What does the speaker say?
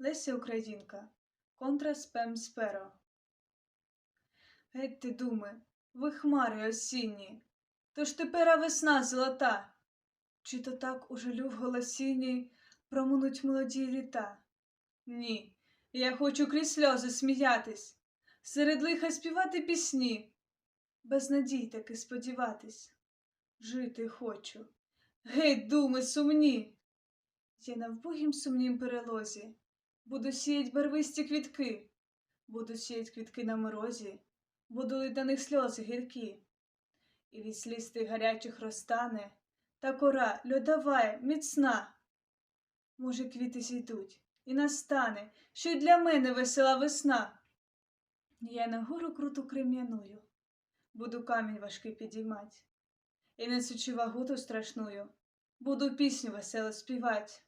Леся Українка. Контра спем сперо. Геть ти думи, ви хмари осінні, то ж тепера весна золота. Чи то так у жалю в голосінні проминуть молоді літа? Ні, я хочу крізь сльози сміятись, серед лиха співати пісні, без надій таки сподіватись. Жити хочу. Геть, думи сумні. Я на вбогім сумнім перелозі буду сіять барвисті квітки, буду сіять квітки на морозі, буду лить на них сльози гіркі. І від сліз тих гарячих розтане та кора льодова, міцна. Може, квіти зійдуть, і настане, що й для мене весела весна. Я на гору круту крем'яную, буду камінь важкий підіймать, і несучи вагуту страшную, буду пісню весело співать.